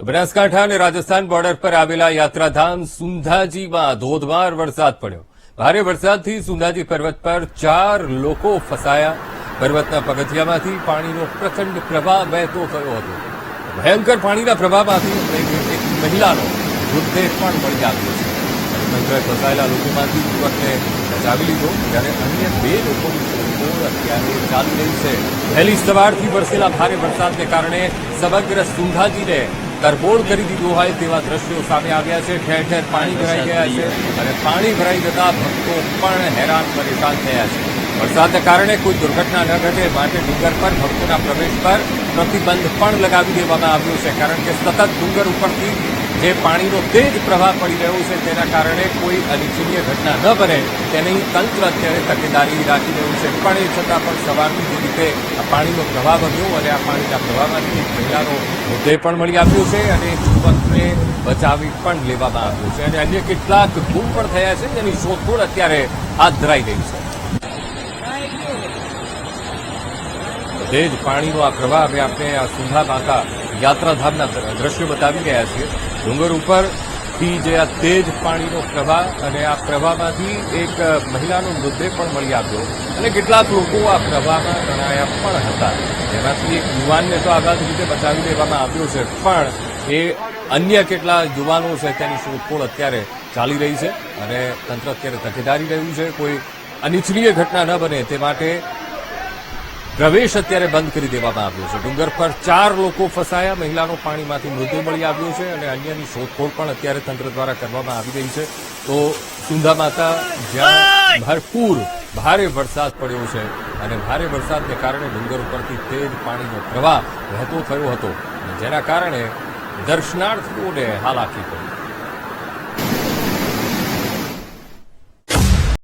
બનાસકાંઠા અને રાજસ્થાન બોર્ડર પર આવેલા યાત્રાધામ સુંધાજીમાં ધોધમાર વરસાદ પડ્યો. ભારે વરસાદથી સુંધાજી પર્વત પર ચાર લોકો ફસાયા. પર્વતના પગથિયામાંથી પાણીનો પ્રચંડ પ્રવાહ વહેતો થયો હતો. ભયંકર પાણીના પ્રવાહમાંથી એક એક મહિલાનો મૃતદેહ પણ મળી આવ્યો છે. તંત્રએ ફસાયેલા લોકોમાંથી યુવકને બચાવી લીધો જ્યારે અન્ય બે લોકોની શોધખોળ અત્યારે ચાલી રહી છે. વહેલી સવારથી વરસેલા ભારે વરસાદને કારણે સમગ્ર સુંધાજીને તરબોળ કરી દીધું હોય તેવા દ્રશ્યો સામે આવ્યા છે. ઠેર ઠેર પાણી ભરાઈ ગયા છે અને પાણી ભરાઈ જતા ભક્તો પણ હેરાન પરેશાન થયા છે. વરસાદને કારણે કોઈ દુર્ઘટના ન ઘટે. માટે ડુંગર પર ભક્તોના પ્રવેશ પર પ્રતિબંધ પણ લગાવી દેવામાં આવ્યો છે, કારણ કે સતત ડુંગર ઉપરથી જે પાણીનો તેજ પ્રવાહ પડી રહ્યો છે તેના કારણે કોઈ અનિચ્છનીય ઘટના ન બને, તેની તંત્ર અત્યારે તકેદારી રાખી રહ્યું છે. પણ એ છતાં પણ સવારની જે રીતે પાણીનો પ્રવાહ વધ્યો અને આ પાણીના પ્રવાહમાંથી એક મહિલાનો મૃતદેહ પણ મળી આવ્યો છે અને યુવકને બચાવી પણ લેવામાં આવ્યો છે. અને અન્ય કેટલાક ગુમ પણ થયા છે, જેની શોધખોળ અત્યારે હાથ ધરાઈ રહી છે. બધે જ પાણીનો આ પ્રવાહ હવે આપણે આ સુંધા માતા યાત્રાધામના દ્રશ્યો બતાવી રહ્યા છીએ. ડુંગર ઉપરથી જે આ તેજ પાણીનો પ્રવાહ અને આ પ્રવાહમાંથી એક મહિલાનો મૃતદેહ પણ મળી આવ્યો અને કેટલાક લોકો આ પ્રવાહમાં તણાયા પણ હતા. એમાંથી એક યુવાનને તો આઘાત રીતે બચાવી લેવામાં આવ્યો છે, પણ એ અન્ય કેટલા યુવાનો છે તેની શોધખોળ અત્યારે ચાલી રહી છે અને તંત્ર અત્યારે તકેદારી રહ્યું છે. કોઈ અનિચ્છનીય ઘટના ન બને તે માટે પ્રવેશ અત્યારે બંધ કરી દેવામાં આવ્યો છે. ડુંગર પર ચાર લોકો ફસાયા. મહિલાનો પાણીમાંથી મૃત્યુ મળી આવ્યો છે અને અન્યની શોધખોળ પણ અત્યારે તંત્ર દ્વારા કરવામાં આવી રહી છે. તો સુંધા માતા, જ્યાં ભરપૂર ભારે વરસાદ પડ્યો છે અને ભારે વરસાદને કારણે ડુંગર ઉપરથી તેજ પાણીનો પ્રવાહ વહેતો થયો હતો. જેના કારણે દર્શનાર્થીઓને હાલાકી પડી.